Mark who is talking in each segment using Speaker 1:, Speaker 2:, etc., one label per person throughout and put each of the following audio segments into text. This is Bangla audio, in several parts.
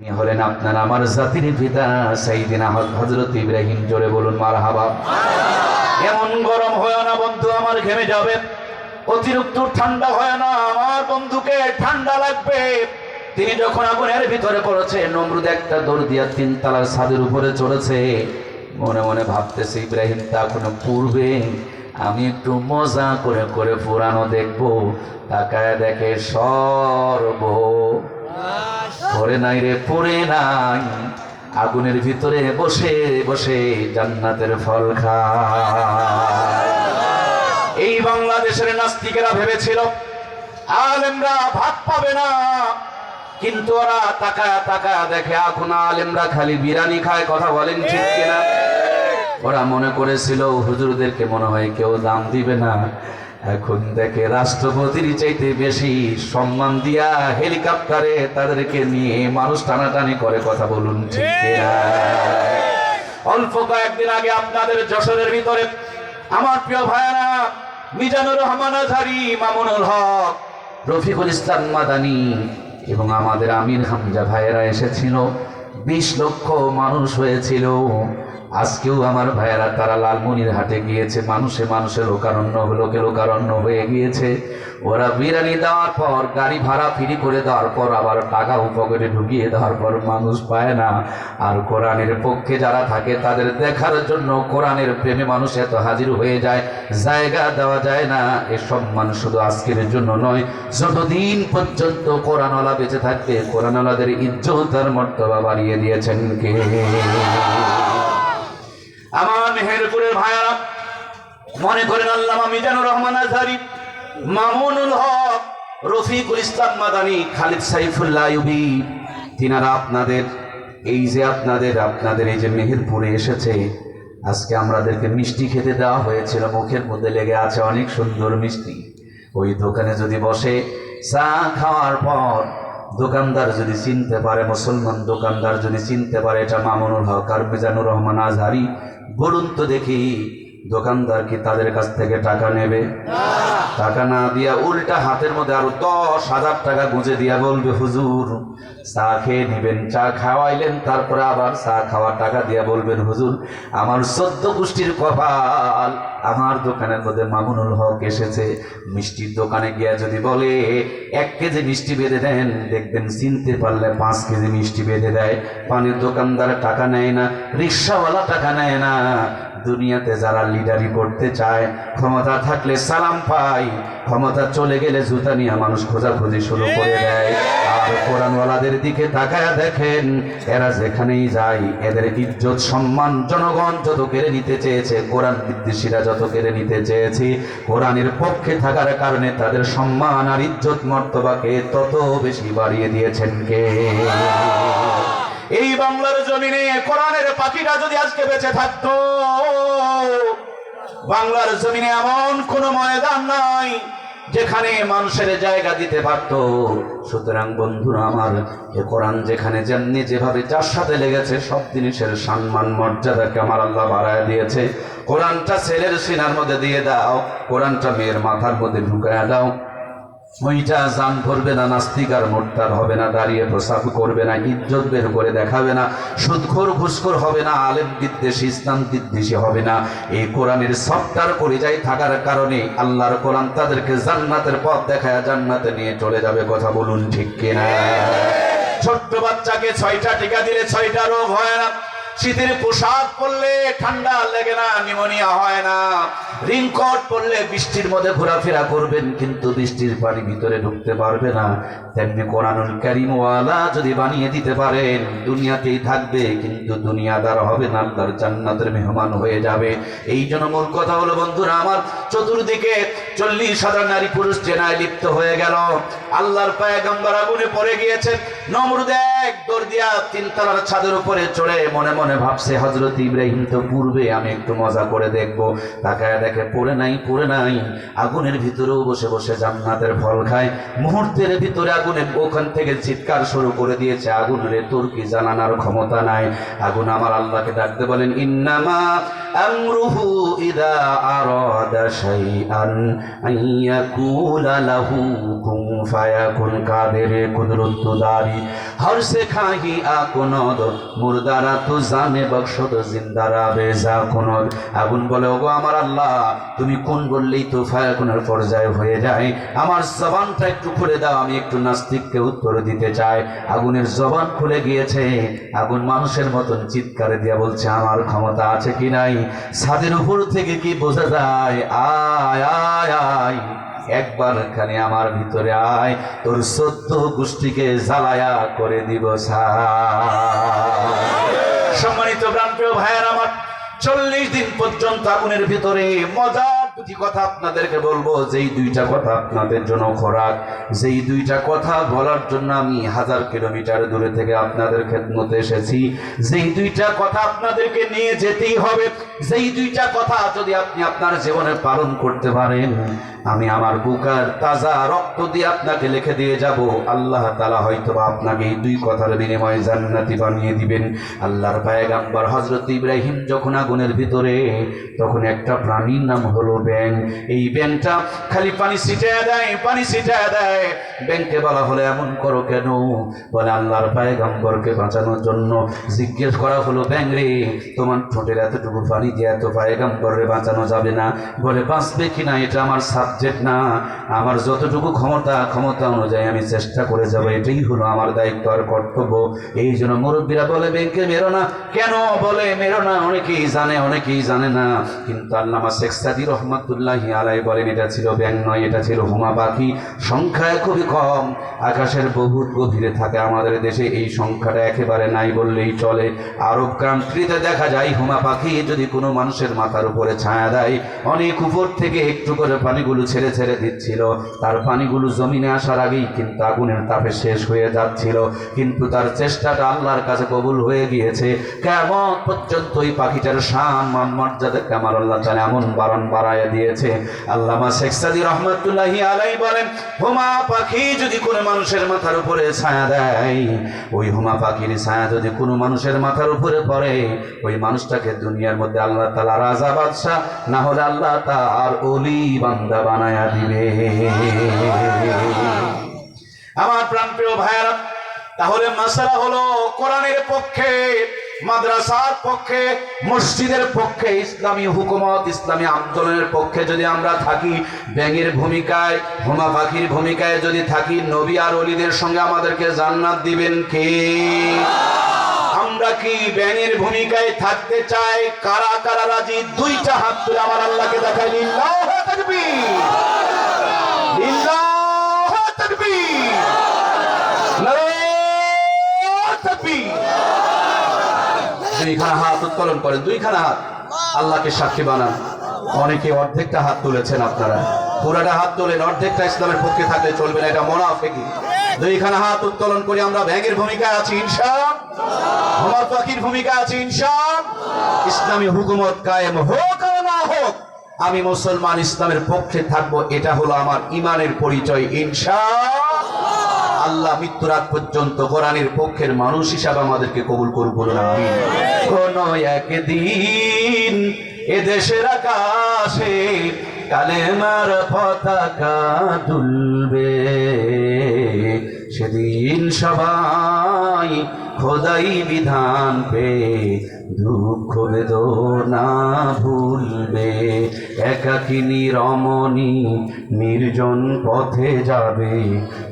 Speaker 1: হলেন আপনার, আমার জাতির পিতা সাইদিনা হজরত ইব্রাহিম। জোরে বলুন মার হাবা এমন গরম হয় না বন্ধু, আমার ঘেমে যাবে। অতিরিক্ত ঠান্ডা হয় না, আমার বন্ধুকে ঠান্ডা লাগবে। তিনি যখন আগুনের ভিতরে পড়েছে নমরুদ একটা দৌড় দিয়া তিন তালার ছাদের উপরে চড়েছে। মনে মনে ভাবতেছে, ইব্রাহিম, তা এখনও পূর্বে আমি একটু মজা করে করে পুরানো দেখব। তাকায় দেখে সর্ব পরে নাই রে পরে নাই। আগুনের ভিতরে বসে বসে জান্নাতের ফল খায়। এই বাংলাদেশের নাস্তিকেরা ভেবেছিল, আলেমরা ভাত পাবে না। কিন্তু ওরা তাকায় তাকায় দেখে, এখন আলেমরা খালি বিরানি খায়, কথা বলেন ঠিক কিনা? ওরা মনে করেছিল, হুজুরদেরকে মনে হয় কেউ দাম দিবে না। এখন দেখে রাষ্ট্রপতির চাইতে বেশি সম্মান দিয়া হেলিকপ্টারে তাদেরকে নিয়ে মানুষ টানাটানি করে কথা বলুন ঠিক অল্প কয়েকদিন আগে আপনাদের যশোরের ভিতরে আমার প্রিয় ভাইয়ারা মিজানুর রহমান আজহারি মামুনুল হক রফিকুল ইসলাম মাদানি এবং আমাদের আমির হামজা ভাইয়েরা এসেছিল। বিশ লক্ষ মানুষ হয়েছিল। আজকেও আমার ভাইয়েরা তারা লালমনির হাটে গিয়েছে, মানুষে মানুষে লোকারণ্য লোকে লোকারণ্য হয়ে গিয়েছে। ওরা বিরিয়ানি দেওয়ার পর, গাড়ি ভাড়া ফ্রি করে দেওয়ার পর, আবার টাকা পকেটে ঢুকিয়ে দেওয়ার পর মানুষ পায় না। আর কোরআনের পক্ষে যারা থাকে, তাদের দেখার জন্য কোরআনের প্রেমে মানুষ এত হাজির হয়ে যায়, জায়গা দেওয়া যায় না। এ সম্মান শুধু আজকের জন্য নয়, যতদিন পর্যন্ত কোরআনওয়ালা বেঁচে থাকবে, কোরআনওয়ালাদের ইজ্জত আর মর্তবা বাড়িয়ে দিয়েছেন কে? আমার মেহেরপুরের ভাইয়ারা, মনে করেন আল্লামা মিজানুর রহমান আজহারি মামুনুল হক, রফিকুল ইসলাম মাদানি, খালিদ সাইফুল্লাহ ইউবি, তিনারা আপনাদের, এই যে আপনাদের আপনাদের এই যে মেহেরপুরে এসেছে, আজকে আমাদেরকে মিষ্টি খেতে দেওয়া হয়েছিল, মুখের মধ্যে লেগে আছে অনেক সুন্দর মিষ্টি। ওই দোকানে যদি বসে চা খাওয়ার পর দোকানদার যদি চিনতে পারে, মুসলমান দোকানদার যদি চিনতে পারে, এটা মামুনুল হক আর মিজানুর রহমান আজহারি, বলুন তো দেখি দোকানদার কি তাদের কাছ থেকে টাকা নেবে? টাকা না দিয়া উল্টা হাতের মধ্যে আরও দশ হাজার টাকা গুঁজে দিয়া বলবে, হুজুর, চা খেয়ে নিবেন। চা খাওয়াইলেন, তারপরে আবার চা খাওয়ার টাকা দিয়া বলবেন, হুজুর, আমার সদ্য গোষ্ঠীর কপাল আমার দোকানের মধ্যে মামুনুল হক এসেছে। মিষ্টির দোকানে গিয়া যদি বলে, এক কেজি মিষ্টি বেঁধে দেন। দেখবেন চিনতে পারলে পাঁচ কেজি মিষ্টি বেঁধে দেয়। পানির দোকানদার টাকা নেয় না, রিক্সাওয়ালা টাকা নেয় না। দুনিয়াতে যারা লিডারি করতে চায়, ক্ষমতা থাকলে সালাম পায়। ক্ষমতা চলে গেলে জুতা নিয়ে মানুষ খোঁজাখুঁজি শুরু করে দেয়। আর কোরআনওয়ালাদের দিকে তাকায় দেখেন, এরা যেখানেই যায়, এদের ইজ্জত, সম্মান, জনগণ যত কেড়ে নিতে চেয়েছে, কোরআন বিদ্বেষীরা যত কেড়ে নিতে চেয়েছে, কোরআনের পক্ষে থাকার কারণে তাদের সম্মান আর ইজ্জত মর্তবাকে তত বেশি বাড়িয়ে দিয়েছেন কে? এই বাংলার জমিনে কোরআনের পাখিটা যদি আজকে বেঁচে থাকতো, বাংলার জমিনে এমন কোন ময়দান নাই যেখানে মানুষের জায়গা দিতে পারত। সুতরাং বন্ধুরা আমার, এ কোরআন যেখানে যেমনি যেভাবে যার সাথে লেগেছে, সব জিনিসের সম্মান, মর্যাদাকে আমার আল্লাহ বাড়ায় দিয়েছে। কোরআনটা ছেলের সিনার মধ্যে দিয়ে দাও, কোরআনটা মেয়ের মাথার মধ্যে ঢুকায় দাও। ওইটা জান করবে না, নাস্তিক আর মোট্টার হবে না, দাঁড়িয়ে প্রসাব করবে না, ইজ্জত বের করে দেখাবে না সুদখোর ঘুষখোর হবে না, আলেম বিদ্বেষী, ইসলাম বিদ্বেষী হবে না। এই কোরআনের সফটার করে যাই থাকার কারণে আল্লাহর কোরআন তাদেরকে জান্নাতের পথ দেখায় জান্নাতে নিয়ে চলে যাবে, কথা বলুন ঠিক কিনা? ছোট্ট বাচ্চাকে ছয়টা টিকা দিলে ছয়টা রোগ হয় না। শীতের পোশাক পরলে ঠান্ডা লেগে না নিউমোনিয়া হয় না। রিংকট পরলে বৃষ্টির মধ্যে ঘোরাফেরা করবেন, কিন্তু বৃষ্টির পানি ভিতরে ঢুকতে পারবে না। তেমনি কোরআনুল কারিমওয়ালা যদি বানিয়ে দিতে পারেন, দুনিয়াতেই থাকবে, কিন্তু দুনিয়াদার হবে না, আল্লাহর জান্নাতের মেহমান হয়ে যাবে। এই জন্য মূল কথা হলো, বন্ধুরা, আমার চতুর্দিকে চল্লিশ হাজার নারী পুরুষ জেনায় লিপ্ত হয়ে গেল। আল্লাহর পায়গাম্বার আগুনে পড়ে গিয়েছেন, নমরুদ এক দৌড় দিয়া তিনতলার ছাদের উপরে চড়ে মনে মনে ভাবছে হজরত ইব্রাহিম তো পূর্বে আমি একটু মজা করে দেখব। তাকায় দেখে, পড়ে নাই পড়ে নাই। আগুনের ভিতরেও বসে বসে জান্নাতের ফল খায়। মুহূর্তের ভিতরে আগুনে ওখান থেকে চিৎকার শুরু করে দিয়েছে আগুন রে তোর কি জানানোর ক্ষমতা নাই? আগুন আমার আল্লাহকে ডাকতে বলেন, ইন্নামা আমরুহু ইদা আরাদা শাইআন আন ইয়াকুলা লাহু কুন আমার একটু দাও, আমি একটু নাস্তিককে উত্তর দিতে চাই। আগুনের জবান খুলে গিয়েছে। আগুন মানুষের মতন চিৎকারে দিয়া বলছে, আমার ক্ষমতা আছে কি নাই? ছাদের উপর থেকে কি বোঝা যায়? আয় আয় আয়। একবার খানে আমার ভিতরে আয়, তোর সত্য গোষ্ঠীকে জ্বালায়া করে দিব। সম্মানিত প্রাণপ্রিয় ভাইয়ার আমার চল্লিশ দিন পর্যন্ত আগুনের ভিতরে মজার দুটি কথা আপনাদেরকে বলব, যেই দুইটা কথা আপনাদের জন্য খোরাক, যেই দুইটা কথা বলার জন্য আমি হাজার কিলোমিটার দূরে থেকে আপনাদের খেদমতে এসেছি। যেই দুইটা কথা আপনাদেরকে নিয়ে যেতেই হবে, যেই দুইটা কথা যদি আপনি আপনার জীবনে পালন করতে পারেন, আমি আমার বুকার তাজা রক্ত দিয়ে আপনাকে লিখে দিয়ে যাব, আল্লাহ তালা হয়তো আপনাকে এই দুই কথার বিনিময়ে জান্নাতি বানিয়ে দিবেন। আল্লাহর পায়গাম্বার হজরত ইব্রাহিম যখন আগুনের ভিতরে, তখন একটা প্রাণীর নাম হলো ব্যাং এই ব্যাংটা খালি পানি ছিটায় দেয়, পানি ছিটায় দেয়। ব্যাংকে বলা হলে, এমন করো কেন? বলে, আল্লাহর পায়গাম্বরকে বাঁচানোর জন্য জিজ্ঞেস করা হলো, ব্যাং রে, তোমার ঠোঁটের এতটুকু পানি দিয়ে এত পায়গাম্বরে বাঁচানো যাবে না? বলে, বাঁচবে কিনা এটা আমার সাবজেক্ট না। আমার যতটুকু ক্ষমতা ক্ষমতা অনুযায়ী আমি চেষ্টা করে যাব। এটাই হলো আমার দায়িত্ব আর কর্তব্য। এই জন্য মুরব্বীরা বলে, ব্যাংকে মেরো না। কেন? বলে, মেরো না। অনেকেই জানে অনেকেই জানে না। কিন্তু আল্লামা শেখ সাদি রহমতুল্লাহ আলাই বলেন, এটা ছিল ব্যাং নয়, এটা ছিল হুমা পাখি। সংখ্যায় খুবই কম। আকাশের বহুত গভীরে থাকে। আমাদের দেশে এই সংখ্যাটা একেবারে নাই বললেই চলে। আরব কান্ট্রিতে দেখা যায়, হুমা পাখি যদি কোনো মানুষের মাথার উপরে ছায়া দেয়, অনেক উপর থেকে একটু করে পানিগুলো ছেড়ে ছেড়ে দিচ্ছিল। তার পানিগুলো জমিনে আসার আগেই কিন্তু আগুনের তাপে শেষ হয়ে যাচ্ছিল। কিন্তু তার চেষ্টাটা আল্লাহর কাছে কবুল হয়ে গিয়েছে। কেমন পর্যন্ত ওই পাখিটার শান, মান, মর্যাদাকে আমার আল্লাহ তাআলা এমন বারণ বাড়াইয়া দিয়েছে। আল্লামা শেখ সাদি রহমতুল্লাহি আলাই বলেন, হুমা পাখি যদি কোনো মানুষের মাথার উপরে ছায়া দেয়, ওই হুমা পাখির ছায়া যদি কোনো মানুষের মাথার উপরে পড়ে, ওই মানুষটাকে দুনিয়ার মধ্যে আল্লাহ তালা রাজা বাদশাহ, না হলে আল্লাহ তার অলি বান্দা বানায়া দিবে। আমার প্রাণপ্রিয় ভাইয়ারা, তাহলে মাসালা হলো কোরআনের পক্ষে মাদ্রাসার পক্ষে, মসজিদের পক্ষে, ইসলামী হুকুমত, ইসলামী আন্দোলনের পক্ষে যদি আমরা থাকি, ব্যাঙের ভূমিকায়, হুমা পাখির ভূমিকায় যদি থাকি, নবী আর অলিদের সঙ্গে আমাদেরকে জান্নাত দিবেন কে? আমরা কি ব্যাঙের ভূমিকায় থাকতে চাই? কারা কারা রাজি? দুইটা হাত তুলে আমার আল্লাহকে দেখাই তাকবীর লিল্লাহ তাকবীর নারায়ে তাকবীর দুইখানা হাত উত্তোলন করেন দুইখানা হাত। আল্লাহকে সাক্ষী বানান। অনেকে অর্ধেকটা হাত তুলেছেন আপনারা। পুরাটা হাত তোলেন, অর্ধেকটা ইসলামের পক্ষে থাকলে চলবে না, এটা মোনাফেকি। দুইখানা হাত উত্তোলন করে আমরা ব্যাগের ভূমিকা আছি হোমার পাখির ভূমিকা আছে ইনসান ইসলামী হুকুমত কায়েম হোক না হোক আমি মুসলমান ইসলামের পক্ষে থাকব, এটা হলো আমার ইমানের পরিচয় ইনসান আল্লাহ মৃত্যুর আগ পর্যন্ত কোরআনের পক্ষের মানুষ হিসাবে আমাদেরকে কবুল বলুন, আমিন। কোন একদিন এ দেশের আকাশে কালেমার পতাকা তুলবে সেদিন সবাই খোদাই বিধান পে দুঃখ বেদনা ভুলবে একাকিনী রমণী নির্জন পথে যাবে।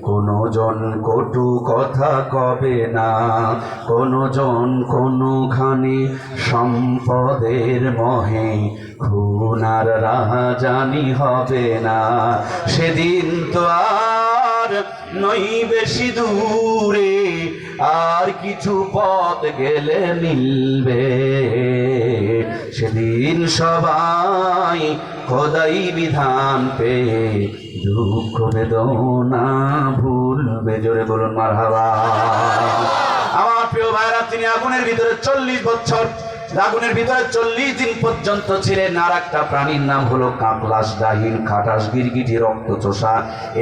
Speaker 1: কোনো জন কটু কথা কবে না কোনো জন কোনোখানে সম্পদের মহে, খুনার রাজানি হবে না। সেদিন তো আর নই বেশি দূরে আর কিছু পথ গেলে মিলবে। সেদিন সবাই খোদাই বিধান পে দুঃখ বেদনা ভুলবে। জোরে বলুন মার আমার প্রিয় ভাইরা, তিনি আগুনের ভিতরে চল্লিশ বছর আগুনের ভিতরে চল্লিশ দিন পর্যন্ত ছিলেন, আর একটা প্রাণীর নাম হলো কাপলাস ডাহিন খাটাস, গিরগিটি রক্ত চোষা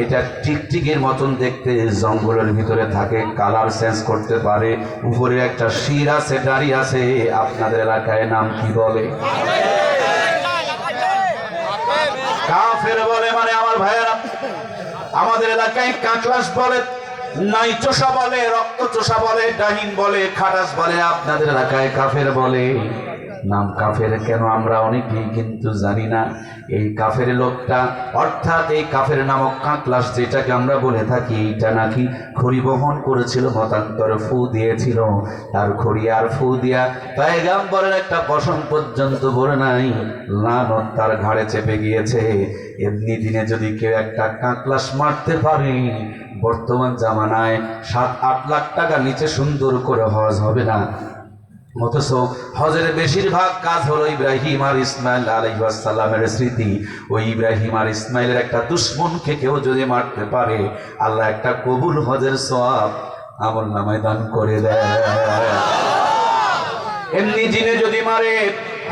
Speaker 1: এটা টিকটিকির মতন দেখতে, জঙ্গলের ভিতরে থাকে, কালার চেঞ্জ করতে পারে। উপরে একটা শির আছে, দাড়ি আছে, আপনাদের এলাকায় নাম কি বলে? কাফের বলে মানে আমার ভাইয়েরা। আমাদের এলাকায় কাঁকলাস বলে নাই চোষা বলে রক্ত চোষা বলে ডাহিন বলে, খাটাস বলে, আপনাদের এলাকায় কাফের বলে। নাম কাফের কেন আমরা অনেকেই কিন্তু জানি না। এই কাফের লোকটা, অর্থাৎ এই কাফের নামক কাঁকলাস যেটাকে আমরা বলে থাকি এইটা নাকি খড়ি বহন করেছিল, মতান্তর ফু দিয়েছিল। তার খড়ি আর ফু দিয়া পায়গাম্বরের একটা পশম পর্যন্ত ভরে নাই। লানত তার ঘাড়ে চেপে গিয়েছে। এমনি দিনে যদি কেউ একটা কাঁকলাস মারতে পারে, বর্তমান জামানায় সাত আট লাখ টাকা নিচে সুন্দর করে হজ হবে না। অথচ হজের বেশিরভাগ কাজ হলো ইব্রাহিম আর ইসমাইল স্মৃতি। ওই ইব্রাহিম আর ইসমাইলের একটা দুশ্মনকে কেউ যদি মারতে পারে, আল্লাহ একটা কবুল হজের সব নামায় দান করে দেয়। এমনি দিনে যদি মারে,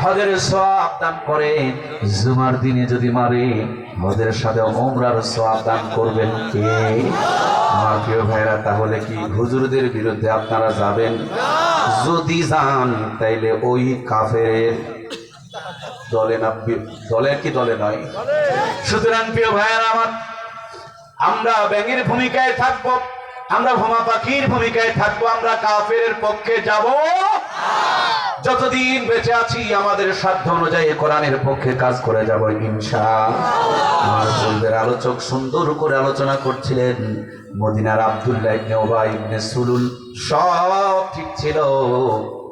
Speaker 1: হজের সব দান করে। জুমার দিনে যদি মারে, হজের সাথে ওমরার সব দান করবেন কে? আমার প্রিয় ভাইরা তাহলে কি হুজুরদের বিরুদ্ধে আপনারা যাবেন? যদি যান, তাইলে ওই কাফের দলে না দলের কি দলে নয়? সুতরাং প্রিয় ভাইয়ের আমার, আমরা ব্যাঙের ভূমিকায় থাকব, আমরা ভোমা পাখির ভূমিকায় থাকব, আমরা কাফের পক্ষে যাব। যতদিন বেঁচে আছি, আমাদের সাধ্য অনুযায়ী কোরআনের পক্ষে কাজ করে যাব ইনশা আমার পূর্বের আলোচক সুন্দর করে আলোচনা করছিলেন। মদিনার আব্দুল্লাহ ইবনে ওবাই ইবনে সুলুল, সব ঠিক ছিল।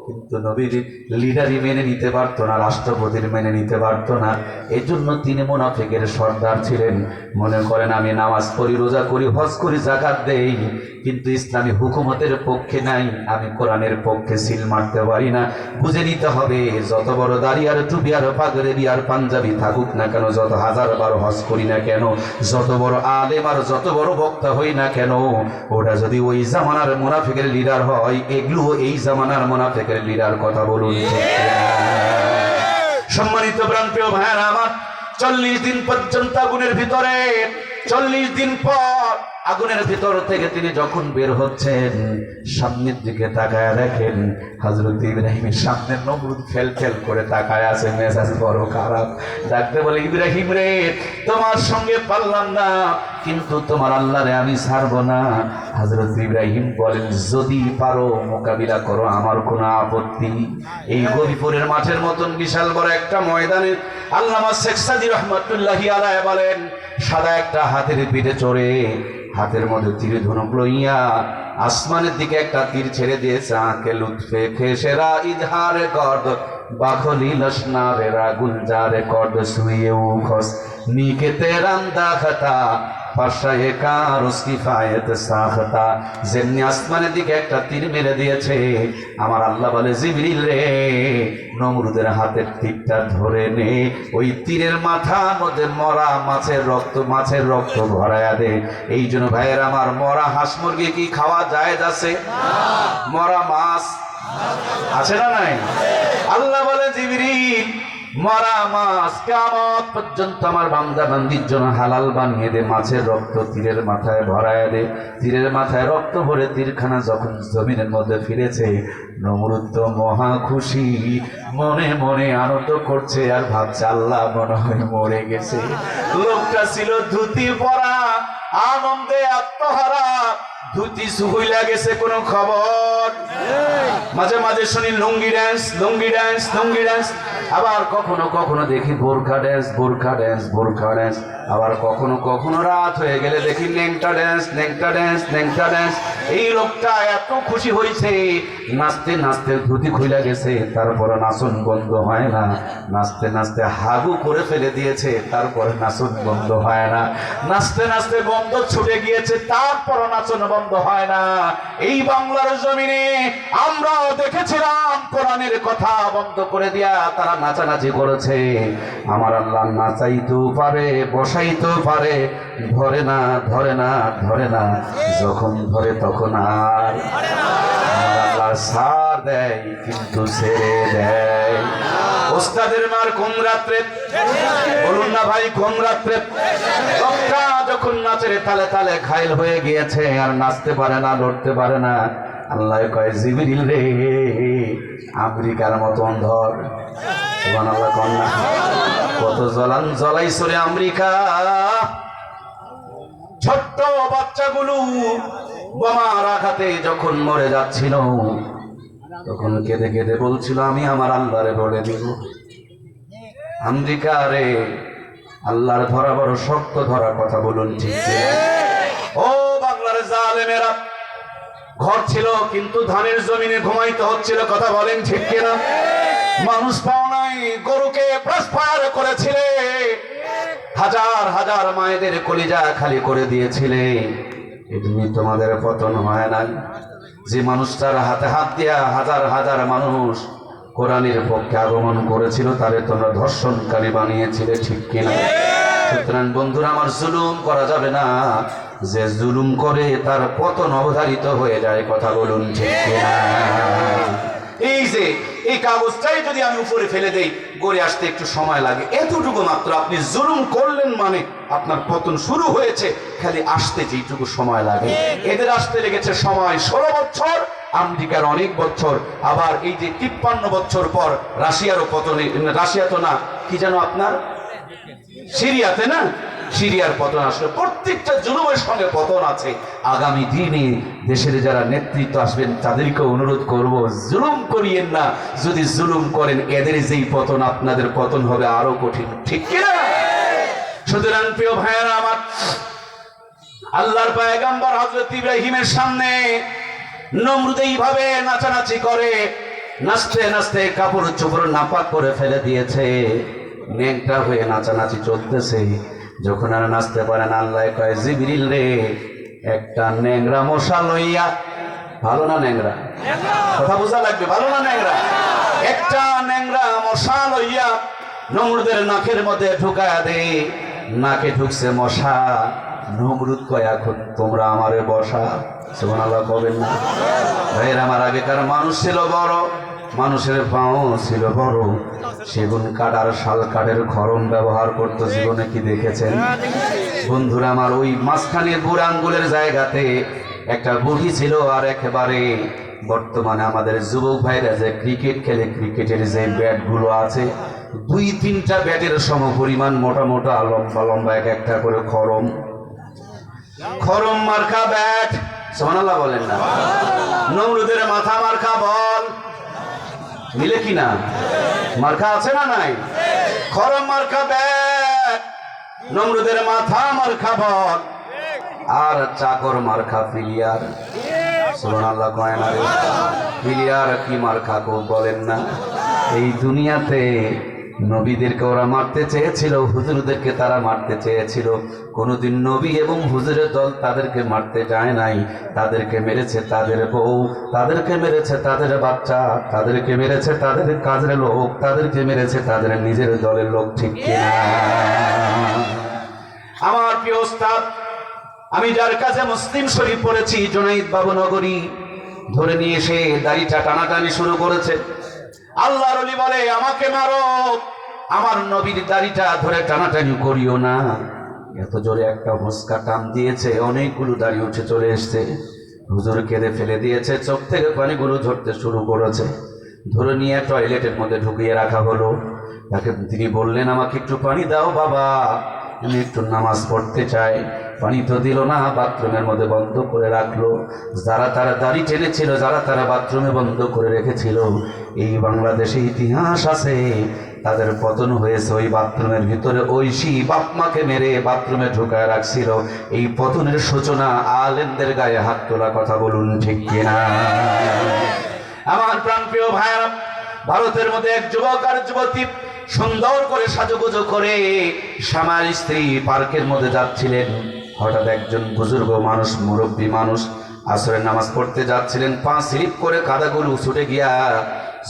Speaker 1: কিন্তু নবীর লিডারই মেনে নিতে পারতো না, রাষ্ট্রপতির মেনে নিতে পারতো না। এই জন্য তিনি মুনাফিকের সর্দার ছিলেন। মনে করেন, আমি নামাজ পড়ি, রোজা করি, হজ করি জাকাত দেই। কিন্তু ইসলামী হুকুমতের পক্ষে নাই, আমি কোরআনের পক্ষে সিল মারতে পারি না। বুঝে নিতে হবে, যত বড় দাড়ি আর টুপি আর পাগড়ি আর পাঞ্জাবি থাকুক না কেন, যত হাজার বার হজ করি না কেন, যত বড় আলেম আর যত বড় বক্তা হই না কেন, ওটা যদি ওই জামানার মুনাফিকের লিডার হয়, এগুলো এই জামানার মুনাফিকের লিডার কথা বলুন সম্মানিত প্রান্তীয় ভাইয়ার আমার, চল্লিশ দিন পর্যন্ত আগুনের ভিতরে, চল্লিশ দিন পর আগুনের ভিতর থেকে তিনি যখন বের হচ্ছেন, সামনের দিকে তাকায় দেখেন হজরত ইব্রাহিমের সামনে নমরুদ ফেল ফেল করে তাকায় আছে, মেজাজ বড় খারাপ। ডাকতে বলে, ইব্রাহিম রে, তোমার সঙ্গে পারলাম না, কিন্তু তোমার আল্লাহরে আমি ছাড়বো না। হজরত ইব্রাহিম বলেন, যদি পারো, মোকাবিলা করো, আমার কোনো আপত্তি এই গরিপুরের মাঠের মতন বিশাল বড় একটা ময়দানে আল্লামা শেখ সাদি রহমতুল্লাহি আলায় বলেন, সাদা একটা হাতের পিঠে চড়ে হাতের মধ্যে তীর ধনুক লইয়া আসমানের দিকে একটা তীর ছেড়ে দিয়েছে আঁকে লুৎফে খেসেরা ইজহার কর্দ বাখলি লসনারেরা গুলজারে কর্দ সুইয়ে উখস। নিকে তেরাম দাখতা পাশায়ে কারুস কিফায়েত সাখতা। যেমনি আসমানের দিকে একটা তীর মেরে দিয়েছে আমার আল্লাহ বলে জিবরিল রে নমরুদের হাতের তীরটা ধরে নে। ওই তীরের মাথার মধ্যে মরা মাছের রক্ত মাছের রক্ত ভরায়া দে। এই জন্য ভাইয়ের আমার মরা হাঁস মুরগি কি খাওয়া যায় আছে? মরা মাছ আছে না নাই? আল্লাহ বলে, জিবরিল, মরা মাছ কেমন পর্যন্ত আমার বান্দা বান্দির জন্য হালাল বানিয়ে দে, মাছের রক্ত তীরের মাথায় ভরায় দে। তীরের মাথায় রক্ত ভরে তীরখানা যখন জমিনের মধ্যে ফিরেছে, নমরুদ মহা খুশি, মনে মনে আনন্দ করছে আর ভাবছে, আল্লাহ মনে হয় মরে গেছে। লোকটা ছিল ধুতি পরা আনন্দে আত্মহারা। ধুতি সুহইলা গেছে কোনো খবর? মাঝে মাঝে শুনি lungi dance lungi dance lungi dance আবার কখনো কখনো দেখি বোরখা ড্যান্স বোরখা ড্যান্স বোরখা ড্যান্স আবার কখনো কখনো রাত হয়ে গেলে দেখি লেংটা ড্যান্স লেংটা ড্যান্স লেংটা ড্যান্স এই লোকটা এত খুশি হয়েছে, নাচতে নাচতে ধুতি খুলে গেছে, তারপরে নাচন বন্ধ হয় না। নাচতে নাচতে হাগু করে ফেলে দিয়েছে, তারপরে নাচন বন্ধ হয় না। নাচতে নাচতে বন্ধ ছুটে গিয়েছে তারপর নাচন বন্ধ হয় না। এই বাংলার জমিনে আমরাও দেখেছিলাম কোরআনের কথা বন্ধ করে দিয়া তারা নাচানাচি করেছে। আমার আল্লাহ নাচাইতেও পারে, বসাইতেও পারে। ধরে না ধরে না ধরে না, যখন ধরে তখন আর। সার দেয়, কিন্তু ছেড়ে দেয়। ওস্তাদের মার কোন রাত্রে, বলুন না ভাই কোন রাত্রে। যখন নাচের তালে তালে ঘাইল হয়ে গিয়েছে, আর নাচতে পারে না, লড়তে পারে না। আল্লাহ কয়, জিবিরিল রে আমেরিকার মতন ধর। সুবহানাল্লাহ কন্যা কত জ্বলান জ্বলাইছ রে আমেরিকা। ছোট্ট বাচ্চাগুলো বোমার আঘাতে যখন মরে যাচ্ছিল, তখন কেঁদে কেঁদে বলছিল, আমি আমার আল্লাহরে বলে দিব। আমেরিকা রে, আল্লাহর ধরা বড় শক্ত ধরা কথা বলুন ঠিক? ও বাংলার জালেমেরা ঘর ছিল, কিন্তু ধানের জমিনে ঘুমাইতে হচ্ছিল, কথা বলেন ঠিক কিনা? মানুষ পাও নাই গরুকে প্রস্ফার করেছিলে। হাজার হাজার মায়েদের কলিজা খালি করে দিয়েছিলে। এমনি তোমাদের পতন হয় নাই। যে মানুষটার হাতে হাত দিয়া হাজার হাজার মানুষ কোরআনের পক্ষে আগমন করেছিল, তারে তোমরা ধর্ষণকারী বানিয়েছিলে, ঠিক কিনা? সুতরাং বন্ধুরা, আমার জুলুম করা যাবে না। যে জুলুম করে তার পতন অবধারিত হয়ে যায় কথা বলুন ঠিক এই যে এই কাগজটাই যদি আমি উপরে ফেলে দেই গড়ে আসতে একটু সময় লাগে। এতটুকু মাত্র আপনি জুলুম করলেন মানে আপনার পতন শুরু হয়েছে খালি আসতে যেটুকু সময় লাগে। এদের আসতে লেগেছে সময় ষোলো বছর আমেরিকার অনেক বছর। আবার এই যে তিপ্পান্ন বছর পর রাশিয়ারও পতনে রাশিয়া তো না কি যেন আপনার? সিরিয়াতে না? সিরিয়ার পতন আসলে প্রত্যেকটা জুলুমের সঙ্গে পতন আছে। আগামী দিনে দেশের যারা নেতৃত্ব আসবেন তাদেরকে অনুরোধ করব, জুলুম করিয়েন না। যদি জুলুম করেন, এদের যেই পতন, আপনাদের পতন হবে আরও কঠিন। ঠিক কিনা? সুতরাং প্রিয় ভাইয়েরা আমার, আল্লাহর পায়গাম্বর হজরত ইব্রাহিমের সামনে নমরুদ এইভাবে নাচানাচি করে, নাচতে নাচতে কাপড় চোপড় নাপাক করে ফেলে দিয়েছে। ন্যাংটা হয়ে নাচানাচি চলতেছে। যখন আর নাচতে পারে না, আল্লাহ কয়, জিবিরিল রে, একটা ন্যাংরা মশা লইয়া ভালো না ন্যাংরা? কথা বোঝা লাগবে, ভালো না ন্যাংরা? একটা ন্যাংরা মশা লইয়া নমরুদের নাকের মধ্যে ঢুকায়া দে, নাকে ঢুকছে মশা। নমরুদ কয়, এখন তোমরা আমারে বসা সুবহান আল্লাহ কবেন না? ভাইয়ের, আমার আগেকার মানুষ ছিল বড়। মানুষের পাও ছিল বড়। সেগুন কাঠ আর শাল কাঠের খরম ব্যবহার করতো, জীবনে কি দেখেছেন? বন্ধুরা আমার, ওই মাঝখানে বুড় আঙ্গুলের জায়গাতে একটা বুড়ি ছিল আর একেবারে বর্তমানে আমাদের যুবক ভাইরা যে ক্রিকেট খেলে, ক্রিকেটের যে ব্যাটগুলো আছে, দুই তিনটা ব্যাটের সম পরিমাণ মোটা মোটা, লম্বা লম্বা এক একটা করে খরম। খরম মার্কা ব্যাট। সোমানাল্লাহ বলেন না। নমরুদের মাথা মার্কা বল। মিলে কি না মার্কা আছে না নাই? খরম মার্কা ব্যাগ নমরুদের মাথা মার্কা বল। আর চাকর মার্কা ফিলিয়ার। আল্লাহ কয় না কি মার্কা কো বলেন না? এই দুনিয়াতে নবীদেরকে ওরা মারতে চেয়েছিল, হুজুরদেরকে তারা মারতে চেয়েছিল। কোনোদিন নবী এবং হুজুরের দল তাদেরকে মারতে যায় নাই। তাদেরকে মেরেছে তাদের বউ, তাদেরকে মেরেছে তাদের বাচ্চা, তাদেরকে মেরেছে তাদের কাজের লোক, তাদেরকে মেরেছে তাদের নিজের দলের লোক, ঠিক আমার প্রিয় আমি যার কাছে মুসলিম শরীফ পড়েছি, জোনাইদ বাবু নগরী, ধরে নিয়ে এসে দাড়িটা টানাটানি শুরু করেছে। আল্লাহর রলি বলে, আমাকে মারো। আমার নবীর দাড়িটা ধরে টানাটানি করিও না। এত জোরে একটা মুস্কা টান দিয়েছে, অনেকগুলো দাড়ি উঠে চলে এসছে। হুজুর কেঁদে ফেলে দিয়েছে, চোখ থেকে পানিগুলো ঝরতে শুরু করেছে। ধরে নিয়ে টয়লেটের মধ্যে ঢুকিয়ে রাখা হলো। তাকে তিনি বললেন, আমাকে একটু পানি দাও বাবা। একটু নামাজ পড়তে চাই পানি তো দিল না, বাথরুমের মধ্যে বন্ধ করে রাখল। যারা তারা দাড়ি টেনেছিল, যারা তারা বাথরুমে বন্ধ করে রেখেছিল। এই বাংলাদেশে ইতিহাস আছে। তাদের পতন হয়েছে ওই বাথরুমের ভিতরে। ঐশী বাপমাকে মেরে বাথরুমে ঢুকায় রাখছিল। এই পতনের সূচনা আলেমদের গায়ে হাত তোলা কথা বলুন ঠিক কিনা? আমার প্রাণপ্রিয় ভাইয়েরা, ভারতের মধ্যে এক যুবক আর যুবতী সুন্দর করে সাজুগুজু করে স্বামীর স্ত্রী পার্কের মধ্যে যাচ্ছিলেন। হঠাৎ একজন বুজুর্গ মানুষ, মুরব্বী মানুষ আসরের নামাজ পড়তে যাচ্ছিলেন। পা স্লিপ করে কাদাগুলো ছুটে গিয়া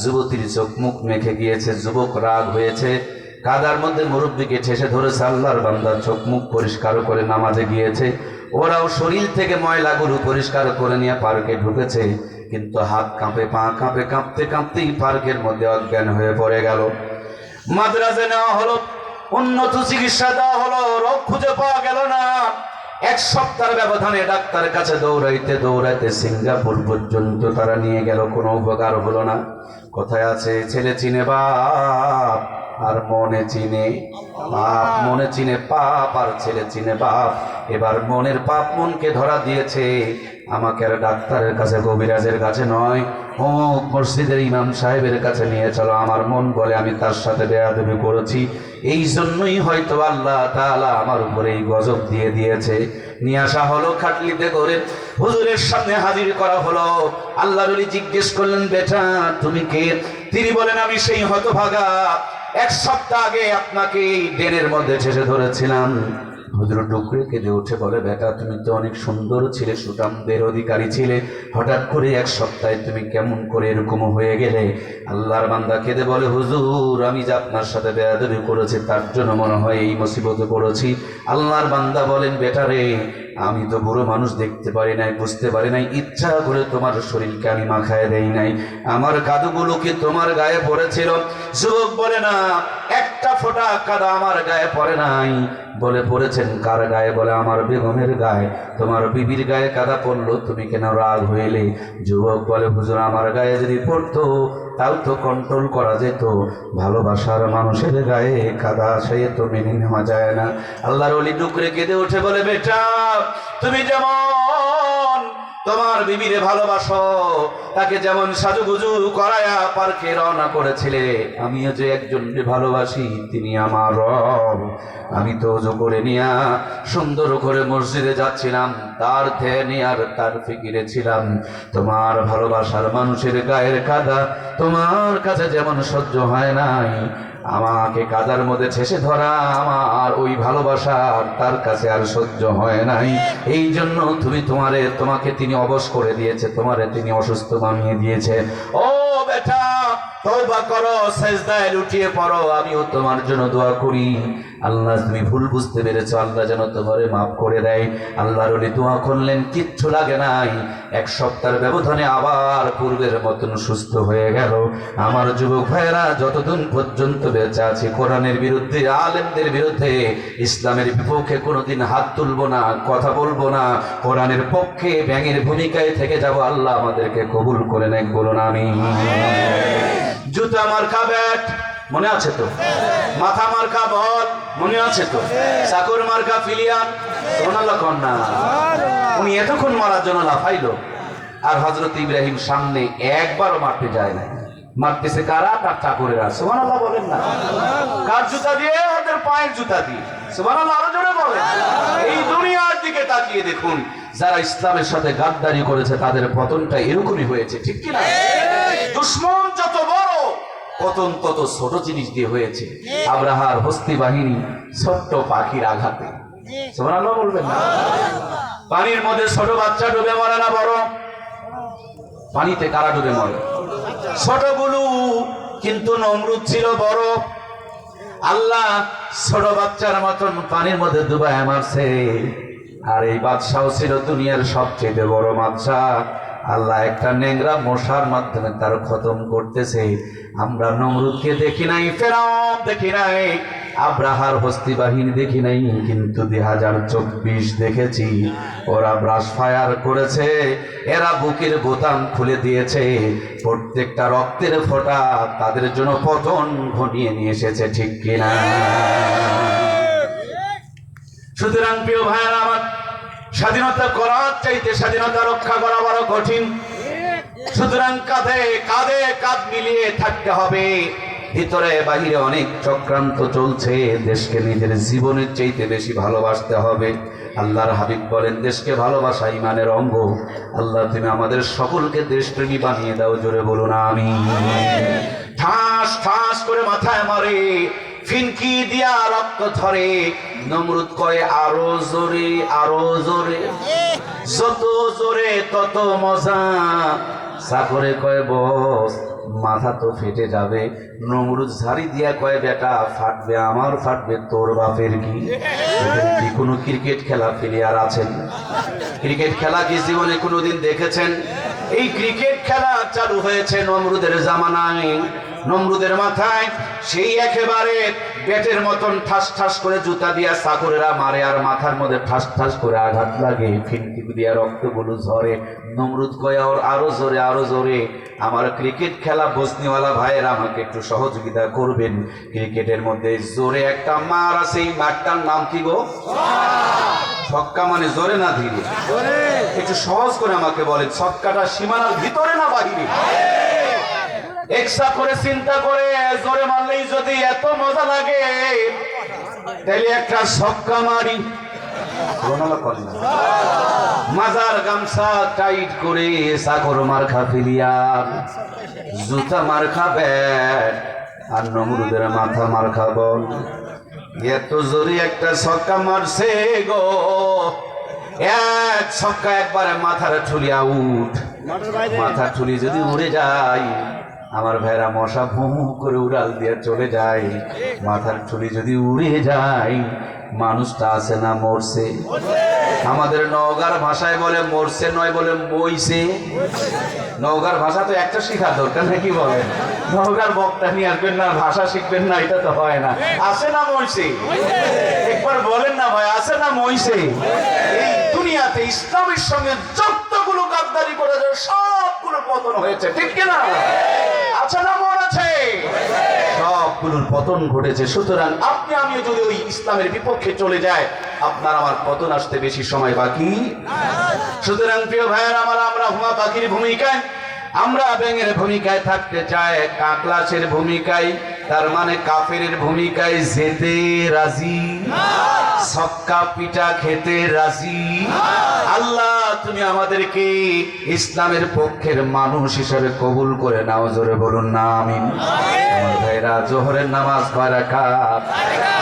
Speaker 1: যুবতীর চোখ মুখ মেখে গিয়েছে। যুবক রাগ হয়েছে। কাদার মধ্যে মুরব্বীকে ঠেসে ধরেছে। আল্লাহর বান্দার চোখ মুখ পরিষ্কার করে নামাজে গিয়েছে। ওরাও শরীর থেকে ময়লাগুলো পরিষ্কার করে নিয়ে পার্কে ঢুকেছে। কিন্তু হাত কাঁপে, পা কাঁপে, কাঁপতে, কাঁপতেই পার্কের মধ্যে অজ্ঞান হয়ে পড়ে গেল। মাদ্রাসে নেওয়া হলো, উন্নত চিকিৎসা দেওয়া হলো, রোগ খুঁজে পাওয়া গেল না। এক সপ্তাহের ব্যবধানে ডাক্তারের কাছে দৌড়াইতে দৌড়াইতে সিঙ্গাপুর পর্যন্ত তারা নিয়ে গেল, কোনো উপকার হলো না। কোথায় আছে, ছেলে চিনে বাপ, আর মনে চিনে বাপ, মনে চিনে পাপ, আর ছেলে চিনে বাপ। এবার মনের পাপ মনকে ধরা দিয়েছে আমাকে আর ডাক্তারের কাছে কবিরাজের কাছে নয় ও মসজিদের ইমাম সাহেবের কাছে নিয়ে চলো, আমার মন বলে আমি তার সাথে বেয়াদবি করেছি। এই জন্যই হয়তো আল্লাহ তাআলা আমার উপরে এই গজব দিয়ে দিয়েছে। নিয়ে আসা হলো খাটলিতে করে। হুজুরের সামনে হাজির করা হলো। আল্লাহ জিজ্ঞেস করলেন, বেটা, তুমি কে? তিনি বলেন, আমি সেই হতভাগা। এক সপ্তাহ আগে আপনাকে এই ডেনের মধ্যে ঠেসে ধরেছিলাম। হুজুর ডুকরে কেঁদে উঠে বলে, বেটা, তুমি তো অনেক সুন্দর ছিলে সুটামদের অধিকারী ছিলে। হঠাৎ করে এক সপ্তাহে তুমি কেমন করে এরকম হয়ে গেলে? আল্লাহর বান্দা কেঁদে বলে, হুজুর, আমি যে আপনার সাথে বেয়াদবি করেছি, তার জন্য মনে হয় এই মুসিবতে পড়েছি। আল্লাহর বান্দা বলেন, বেটা রে, আমি তো বুড়ো মানুষ, দেখতে পারি নাই, বুঝতে পারি নাই। ইচ্ছা করে তোমার শরীরকে আমি মাখায় দেই নাই। আমার কাদুগুলো কি তোমার গায়ে পড়েছিল? যুবক বলে, না, একটা ফোঁটা কাদা আমার গায়ে পড়ে নাই। বলে পড়েছেন, কার গায়ে বলে, আমার বেগমের গায়ে। তোমার বিবির গায়ে কাদা পড়ল, তুমি কেন রাগ হইলে? যুবক বলে, হুজুর, আমার গায়ে যদি পড়তো, তাও তো কন্ট্রোল করা যেত। ভালোবাসার মানুষের গায়ে কাদা, সে তো মেনে নেওয়া যায় না। আল্লাহর অলি ডুকরে কেঁদে উঠে বলে, বেটা, তুমি যেমন তোমার বিবিরে ভালোবাসো, তাকে যেমন সাজুগুজু করায়া পার্কে রওনা করেছিলে। আমিও যে একজনকে ভালোবাসি, তিনি আমার আমি তো অজু করে নিয়া সুন্দর করে মসজিদে যাচ্ছিলাম, তার ধ্যানে আর তার ফিকিরে ছিলাম। তোমার ভালোবাসার মানুষের গায়ের কাদা তোমার কাছে যেমন সহ্য হয় নাই আমাকে কাদার মধ্যে ছেসে ধরা, আমার ওই ভালোবাসার তার কাছে আর সহ্য হয় নাই। এই জন্য তুমি তোমারে, তোমাকে তিনি অবশ করে দিয়েছে, তোমারে তিনি অসুস্থ বানিয়ে দিয়েছে। ও বেটা, তওবা করো, সেজদায় লুটিয়ে পড়ো, আমিও তোমার জন্য দোয়া করি। আল্লাহ, তুমি ভুল বুঝতে পেরেছ, আল্লাহ যেন তোমারে মাফ করে দেয়। আল্লাহর ওলি দোয়া করলেন, কিচ্ছু লাগে নাই। এক সপ্তাহের ব্যবধানে আবার পূর্বের মতন সুস্থ হয়ে গেল। আমার যুবক ভাইয়েরা যতদিন পর্যন্ত বেঁচে আছে, কোরআনের বিরুদ্ধে, আলেমদের বিরুদ্ধে, ইসলামের বিপক্ষে কোনোদিন হাত তুলবো না, কথা বলব না। কোরআনের পক্ষে ব্যাঙের ভূমিকায় থেকে যাব, আল্লাহ আমাদেরকে কবুল করে নেক, বলুন আমি জুতা আমার ব্যাট মনে আছে তো? মাথা মার্কা বল, মনে আছে তো? চাকর মার্কা ফিলিয়ান সোনালা কন্যা। উনি এতক্ষণ মারার জন্য লাফাইলো, আর হজরত ইব্রাহিম সামনে একবারও মারতে যায় না মারতেছে কারা? তার আল্লাহ বলেন না। কার জুতা দিয়ে? ওদের পায়ের জুতা দিয়ে। সোমান আল্লাহ আরও জোরে বলেন। এই দুনিয়ার দিকে তাকিয়ে দেখুন, যারা ইসলামের সাথে গাদ্দারি করেছে, তাদের পতনটা এরকমই হয়েছে, ঠিক কিনা? দুশ্মন যত বড় পতন তত ছোট জিনিস দিয়ে হয়েছে। আব্রাহার হস্তি বাহিনী ছোট্ট পাখির আঘাতে। বলবেন না? পানির মধ্যে ছোট বাচ্চা ডুবে মরে না বড়? পানিতে কারা ডুবে মরে? ছোট ছোটগুলো কিন্তু নমরুদ ছিল বড়। আল্লাহ ছোট বাচ্চার মতন পানির মধ্যে ডুবায় মারছে। আর এই বাদশাহ ছিল দুনিয়ার সবচেয়ে বড় বাদশাহ। আল্লাহ একটা নেংরা মশার মাধ্যমে তার খতম করতেছে। আমরা নমরুদকে দেখি নাই ফেরাও দেখি নাই, আব্রাহার হস্তি বাহিনী দেখি নাই, কিন্তু দুই হাজার চব্বিশ দেখেছি, ওরা ব্রাশ ফায়ার করেছে, এরা বুকের বোতাম খুলে দিয়েছে, প্রত্যেকটা রক্তের ফোঁটা তাদের জন্য পতন ঘনিয়ে নিয়ে এসেছে, ঠিক কিনা? সুতরাং প্রিয় ভাইয়েরা, আমার স্বাধীনতা করার চাইতে স্বাধীনতা রক্ষা করা বড় কঠিন। সুতরাং কাঁধে কাঁধে কাঁধ মিলিয়ে থাকতে হবে। ভিতরে বাহিরে অনেক চক্রান্ত চলছে। দেশকে নিজের জীবনের চাইতে বেশি ভালোবাসতে হবে। আল্লাহর হাবিব বলেন, দেশকে ভালোবাসা ইমানের অঙ্গ। আল্লাহ, তুমি আমাদের সকলকে দেশপ্রেমী বানিয়ে দাও, জোরে বলুন আমি ঠাস ঠাস করে মাথায় মারে, ফিনকি দিয়া রক্ত ধরে নমরুদ কয়, আরও জোরে আরও জোরে। যত জোরে তত মজা। সাগরে কয়, বস, মাথা তো ফেটে যাবে। নমরুদ ঝাড়ি দিয়া কয়, বেটা, ফাটবে আমার, ফাটবে তোর বাপের কি? কি কোনো ক্রিকেট খেলা প্লেয়ার আছেন? ক্রিকেট খেলা কি জীবনে কোনোদিন দেখেছেন? এই ক্রিকেট খেলা চালু হয়েছে নমরুদের জামানায়। নমরুদের মাথায় সেই একেবারে ব্যাটের মতন ঠাস ঠাস করে জুতা দিয়া সাগরেরা মারে আর মাথার মধ্যে ঠাস ঠাস করে আঘাত লাগে। ফিনকি দিয়া রক্তগুলো ঝরে। নমরুদ কয়া ওর আরও জোরে আরও জোরে। আমার ক্রিকেট খেলা বসনিওয়ালা ভাইয়েরা আমাকে একটু সহযোগিতা করবেন। ক্রিকেটের মধ্যে জোরে একটা মার আছে এই মাঠটার নাম কি গো? ছক্কা মানে জোরে না ধীরে? একটু সহজ করে আমাকে বলেন ছক্কাটা সীমানার ভিতরে না বাহিরে? এক্সট্রা করে চিন্তা করে জোরে মারলেই যদি এত মজা লাগে তাহলে একটা ছক্কা মারি। মাজার গামছা টাইট করে সাগর মার্খা ফিলিয়ার জুতা মার্খা ব্যাট আর নমরুদের মাথা মার্খা বল। এত জোরে একটা ছক্কা মারছে গো এক ছক্কা একবারে মাথার ঠুলিয়া উঠ। মাথা ঠুলি যদি উড়ে যায় আমার ভাইরা মশা ভু করে উড়াল দিয়ে চলে যায়। মাথার ঠুলি যদি উড়ে যায়, মানুষটা আছে না মরছে। আমাদের নওগার ভাষায় বলে মরছে নয় বলে মইছে। নওগার ভাষা তো একটা শেখার দরকার, নাকি বলেন? নওগার বক্তা নিয়ে আসবেন না, ভাষা শিখবেন না, এটা তো হয় না। আছে না মইছে। একবার বলেন না ভাই আছে না মইছে। এই দুনিয়াতে ইসলামের সঙ্গে যতগুলো গাদ্দারি করেছে সবগুলো পতন হয়েছে, ঠিক কিনা? সবগুলোর পতন ঘটেছে। সুতরাং আপনি যদি ওই ইসলামের বিপক্ষে চলে যায় আপনার আমার পতন আসতে বেশি সময় বাকি। সুতরাং প্রিয় ভাইয়ের আমার, আমরা হুমা পাখির ভূমিকায়, আমরা ব্যাঙের ভূমিকায় থাকতে চাই, কাকলাসের ভূমিকায়, তার মানে কাফের ভূমিকায় যেতে রাজি। সক্কা পিঠা খেতে রাজি। আল্লাহ তুমি আমাদেরকে ইসলামের পক্ষের মানুষ হিসেবে কবুল করে নাও, জোরে বলুন না, আমিন। ভাইরা, জোহরের নামাজ কয়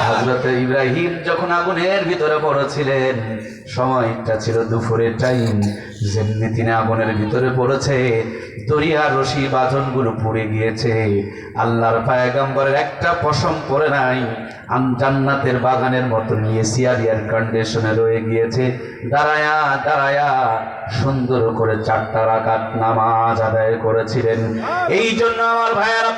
Speaker 1: হযরত ইব্রাহিম যখন আগুনের ভিতরে পড়েছিলেন, সময়টা ছিল দুপুরের টাইম যেমনি তিনি আগুনের ভিতরে পড়েছে দরিয়া রশি বাঁধনগুলো পুড়ে গিয়েছে। আল্লাহর পায়গাম্বরের একটা পশম পড়ে নাই। জান্নাতের বাগানের মতো নিয়ে সিয়ারিয়ার কন্ডিশনে রয়ে গিয়েছে। দাঁড়ায়া দাঁড়ায়া সুন্দর করে চারটা রাকাত নামাজ আদায় করেছিলেন। এই জন্য আমার ভাইয়ারা